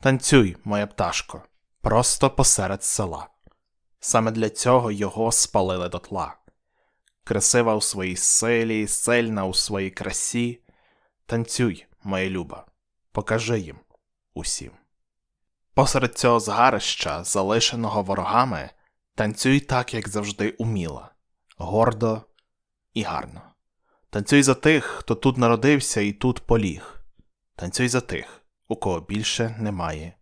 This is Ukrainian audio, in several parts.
Танцюй, моя пташко, просто посеред села. Саме для цього його спалили дотла. Красива у своїй силі, сильна у своїй красі. Танцюй, моя люба, покажи їм усім. Посеред цього згарища, залишеного ворогами, танцюй так, як завжди уміла, гордо і гарно. Танцюй за тих, хто тут народився і тут поліг. Танцюй за тих, у кого більше немає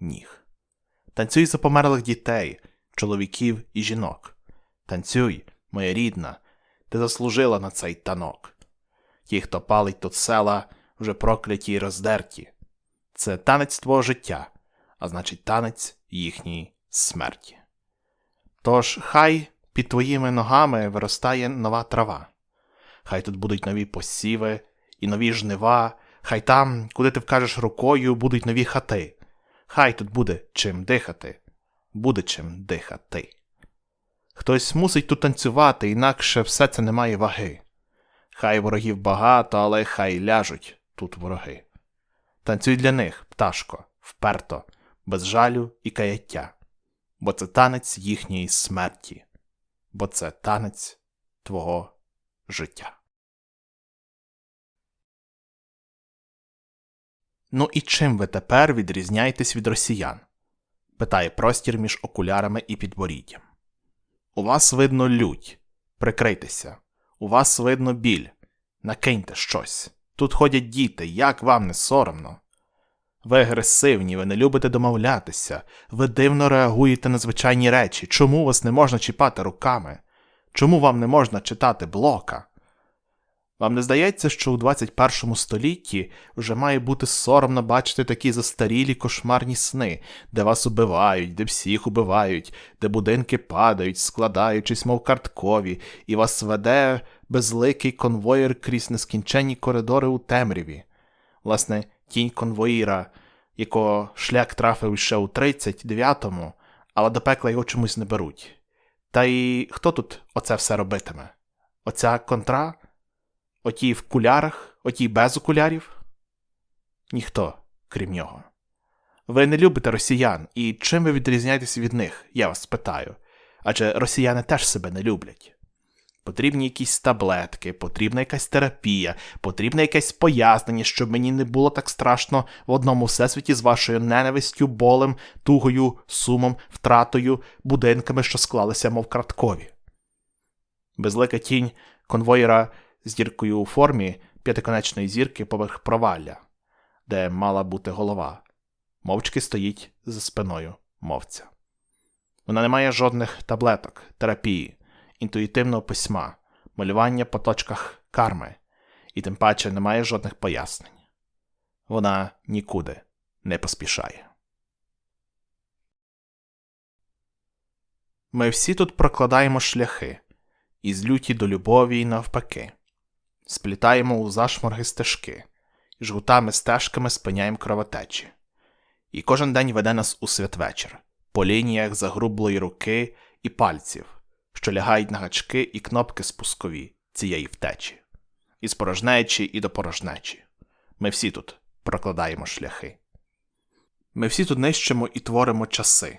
ніг. Танцюй за померлих дітей, чоловіків і жінок. Танцюй, моя рідна, ти заслужила на цей танок. Ті, хто палить тут села, вже прокляті й роздерті. Це танець твого життя, а значить танець їхньої смерті. Тож хай під твоїми ногами виростає нова трава. Хай тут будуть нові посіви і нові жнива, хай там, куди ти вкажеш рукою, будуть нові хати. Хай тут буде чим дихати, буде чим дихати. Хтось мусить тут танцювати, інакше все це не має ваги. Хай ворогів багато, але хай ляжуть тут вороги. Танцюй для них, пташко, вперто, без жалю і каяття, бо це танець їхньої смерті, бо це танець твого життя. Ну і чим ви тепер відрізняєтесь від росіян? питає простір між окулярами і підборіддям. У вас видно лють. Прикрийтеся. У вас видно біль. Накиньте щось. Тут ходять діти, як вам не соромно. Ви агресивні, ви не любите домовлятися, ви дивно реагуєте на звичайні речі. Чому вас не можна чіпати руками? Чому вам не можна читати блока? Вам не здається, що у 21 столітті вже має бути соромно бачити такі застарілі кошмарні сни, де вас убивають, де всіх убивають, де будинки падають, складаючись, мов карткові, і вас веде безликий конвоїр крізь нескінченні коридори у темряві. Власне, тінь конвоїра, якого шлях трафив ще у 39-му, але до пекла його чомусь не беруть. Та й хто тут оце все робитиме? Оця контра? Оті в кулярах, оті без окулярів? Ніхто, крім нього. Ви не любите росіян, і чим ви відрізняєтесь від них, я вас питаю. Адже росіяни теж себе не люблять. Потрібні якісь таблетки, потрібна якась терапія, потрібне якесь пояснення, щоб мені не було так страшно в одному всесвіті з вашою ненавистю, болем, тугою, сумом, втратою, будинками, що склалися, мов краткові. Безлика тінь конвоїра з діркою у формі п'ятиконечної зірки поверх провалля, де мала бути голова, мовчки стоїть за спиною мовця. Вона не має жодних таблеток, терапії, інтуїтивного письма, малювання по точках карми, і тим паче не має жодних пояснень. Вона нікуди не поспішає. Ми всі тут прокладаємо шляхи із люті до любові і навпаки сплітаємо у зашморги стежки, і жгутами стежками спиняємо кровотечі. І кожен день веде нас у святвечір, по лініях загрублої руки і пальців, що лягають на гачки і кнопки спускові цієї втечі, із порожнечі і до порожнечі. Ми всі тут прокладаємо шляхи. Ми всі тут нищимо і творимо часи.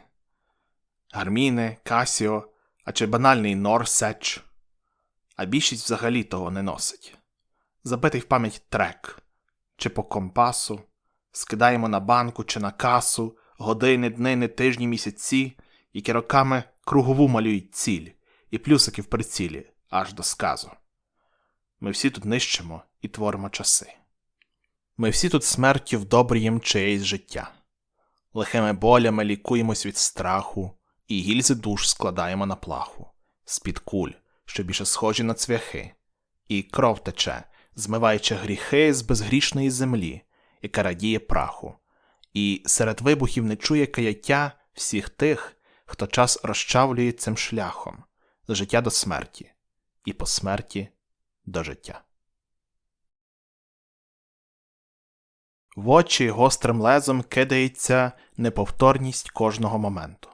Гарміни, Касіо, а чи банальний Нор Сеч. А більшість взагалі того не носить забитий в пам'ять трек, чи по компасу, скидаємо на банку чи на касу. Години, днини, тижні, місяці, які роками кругову малюють ціль. І плюсики в прицілі. Аж до сказу. Ми всі тут нищимо і творимо часи. Ми всі тут смертю вдобрюємо чиєсь життя, лихими болями лікуємось від страху, і гільзи душ складаємо на плаху, з-під куль, що більше схожі на цвяхи, і кров тече змиваючи гріхи з безгрішної землі, яка радіє праху, і серед вибухів не чує каяття всіх тих, хто час розчавлює цим шляхом з життя до смерті, і по смерті до життя. В очі гострим лезом кидається неповторність кожного моменту.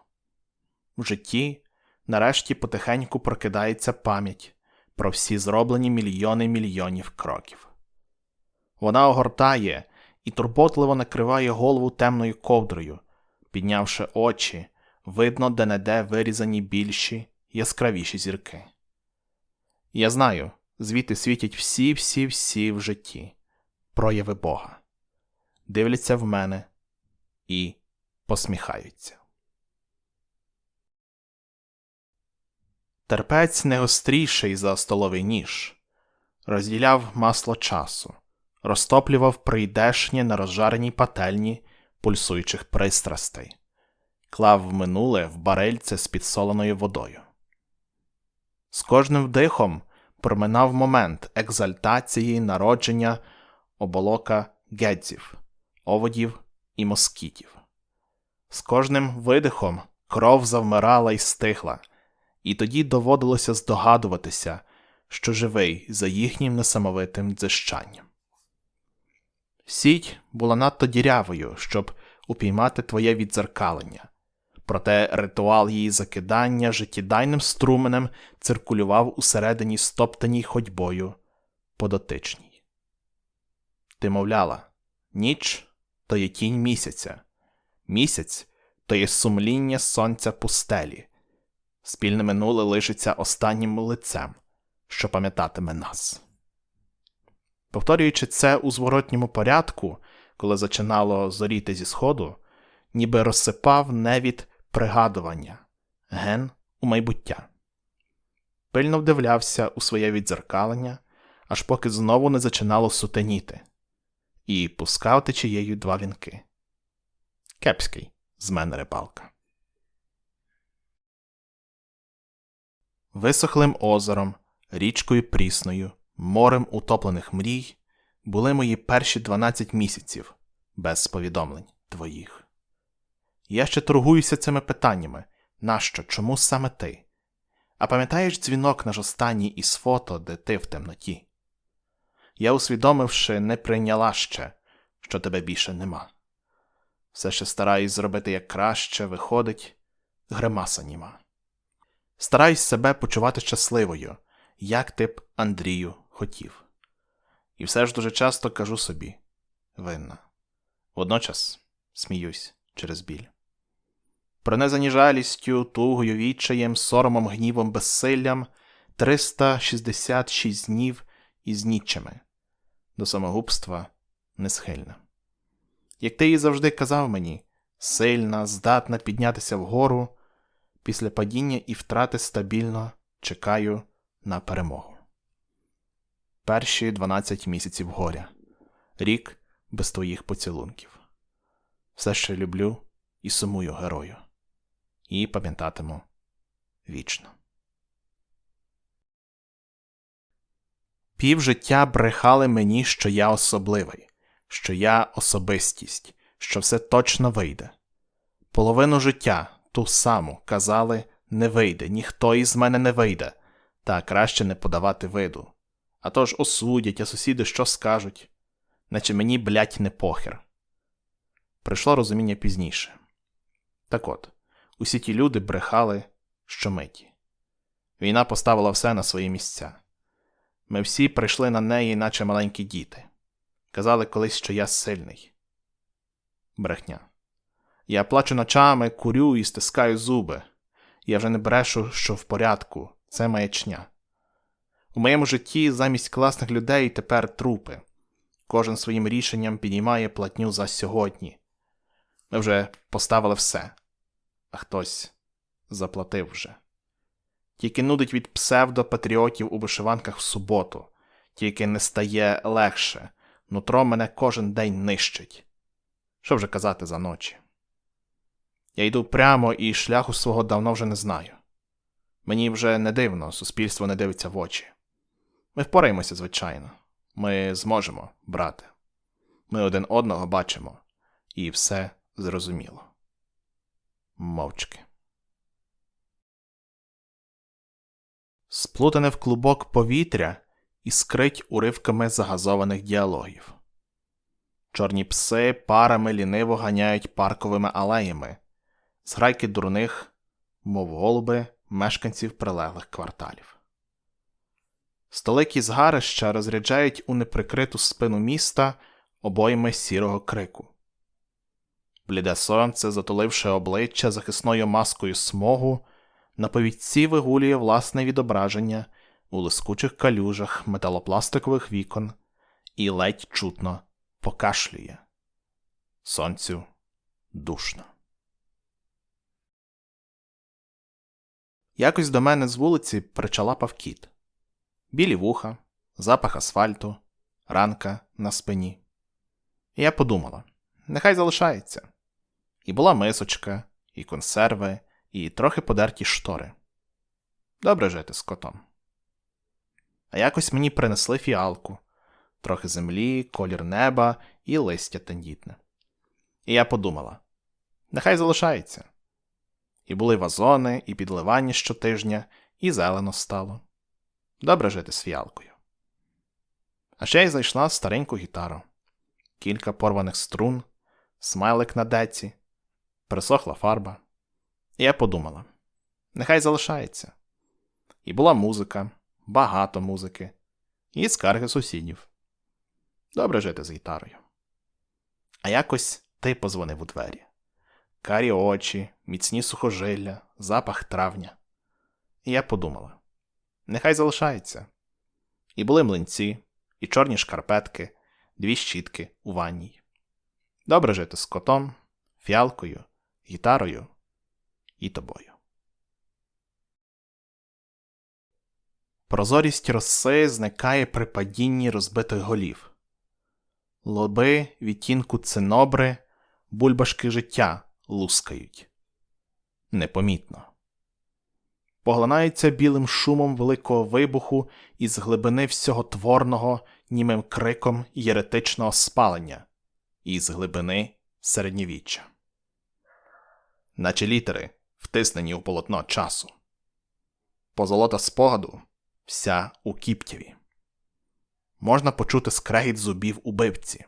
В житті нарешті потихеньку прокидається пам'ять про всі зроблені мільйони мільйонів кроків. Вона огортає і турботливо накриває голову темною ковдрою, піднявши очі, видно де-не-де вирізані більші, яскравіші зірки. Я знаю, звідти світять всі, всі, всі в житті, прояви Бога, дивляться в мене і посміхаються. Терпець не гостріший за столовий ніж, розділяв масло часу, розтоплював прийдешнє на розжареній пательні пульсуючих пристрастей, клав в минуле в барельце з підсоленою водою. З кожним вдихом проминав момент екзальтації народження оболока гедзів, оводів і москітів. З кожним видихом кров завмирала і стихла, і тоді доводилося здогадуватися, що живий за їхнім несамовитим дзищанням. Сіть була надто дірявою, щоб упіймати твоє відзеркалення, проте ритуал її закидання життєдайним струменем циркулював усередині стоптаній ходьбою подотичній. Ти мовляла, ніч то є тінь місяця, місяць то є сумління сонця пустелі, спільне минуле лишиться останнім лицем, що пам'ятатиме нас. Повторюючи це у зворотньому порядку, коли зачинало зоріти зі сходу, ніби розсипав невід пригадування, ген у майбуття. Пильно вдивлявся у своє відзеркалення, аж поки знову не зачинало сутеніти, і пускав течією два вінки. Кепський з мене рибалка. Висохлим озером, річкою прісною, морем утоплених мрій були мої перші 12 місяців без повідомлень твоїх. Я ще торгуюся цими питаннями нащо, чому саме ти? А пам'ятаєш дзвінок наш останній із фото, де ти в темноті? Я, усвідомивши, не прийняла ще, що тебе більше нема. Все ще стараюсь зробити як краще, виходить, гримаса німа. Стараюсь себе почувати щасливою, як ти б Андрію хотів. І все ж дуже часто кажу собі винна. Водночас сміюсь через біль. Пронизані жалістю, тугою, відчаєм, соромом, гнівом, безсиллям 366 днів із нічами, до самогубства несхильна. Як ти і завжди казав мені, сильна, здатна піднятися вгору, після падіння і втрати стабільно чекаю на перемогу. Перші 12 місяців горя, рік без твоїх поцілунків. Все ще люблю і сумую герою, і пам'ятатиму вічно. Пів життя брехали мені, що я особливий, що я особистість, що все точно вийде. Половину життя ту саму казали не вийде, ніхто із мене не вийде, та краще не подавати виду. А то ж осудять, а сусіди що скажуть, наче мені, блять, не похер. Прийшло розуміння пізніше. Так от, усі ті люди брехали щомиті. Війна поставила все на свої місця. Ми всі прийшли на неї, наче маленькі діти. Казали колись, що я сильний. Брехня. Я плачу ночами, курю і стискаю зуби. Я вже не брешу, що в порядку, це маячня. У моєму житті замість класних людей тепер трупи. Кожен своїм рішенням підіймає платню за сьогодні. Ми вже поставили все, а хтось заплатив вже. Тільки нудить від псевдопатріотів у вишиванках в суботу, тільки не стає легше, нутро мене кожен день нищить. Що вже казати за ночі? Я йду прямо і шляху свого давно вже не знаю. Мені вже не дивно, суспільство не дивиться в очі. Ми впораємося, звичайно. Ми зможемо, брате. Ми один одного бачимо, і все зрозуміло. Мовчки. Сплутане в клубок повітря іскрить уривками загазованих діалогів. Чорні пси парами ліниво ганяють парковими алеями, зграйки дурних, мов голуби, мешканців прилеглих кварталів. Столики згарища розряджають у неприкриту спину міста обойми сірого крику. Бліде сонце, затуливши обличчя захисною маскою смогу, на повідці вигулює власне відображення у лискучих калюжах металопластикових вікон і ледь чутно покашлює. Сонцю душно. Якось до мене з вулиці причалапав кіт. Білі вуха, запах асфальту, ранка на спині. І я подумала: нехай залишається. І була мисочка, і консерви, і трохи подерті штори. Добре жити з котом. А якось мені принесли фіалку, трохи землі, колір неба і листя тендітне. І я подумала: нехай залишається. І були вазони, і підливання щотижня, і зелено стало. Добре жити з фіалкою. А ще й зайшла стареньку гітару, кілька порваних струн, смайлик на деці, присохла фарба. І я подумала: нехай залишається. І була музика, багато музики, і скарги сусідів. Добре жити з гітарою. А якось ти позвонив у двері. Карі очі, міцні сухожилля, запах травня. І я подумала: нехай залишається. І були млинці, і чорні шкарпетки, дві щітки у ванній. Добре жити з котом, фіалкою, гітарою і тобою. Прозорість роси зникає при падінні розбитих голів. Лоби відтінку цинобри, бульбашки життя лускають. Непомітно. Поглинається білим шумом великого вибуху із глибини всього творного, німим криком єретичного спалення, із глибини середньовіччя. Наче літери, втиснені у полотно часу. Позолота спогаду вся у кіптєві. Можна почути скрегіт зубів убивці.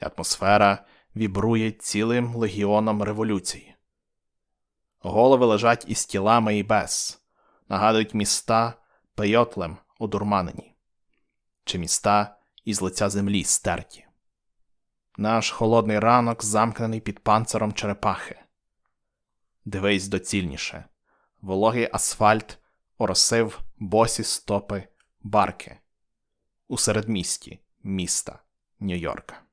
Атмосфера вібрує цілим легіоном революції. Голови лежать із тілами і без, нагадують міста пейотлем одурманені, чи міста із лиця землі стерті. Наш холодний ранок замкнений під панциром черепахи. Дивись доцільніше вологий асфальт оросив босі стопи барки у середмісті міста Нью-Йорка.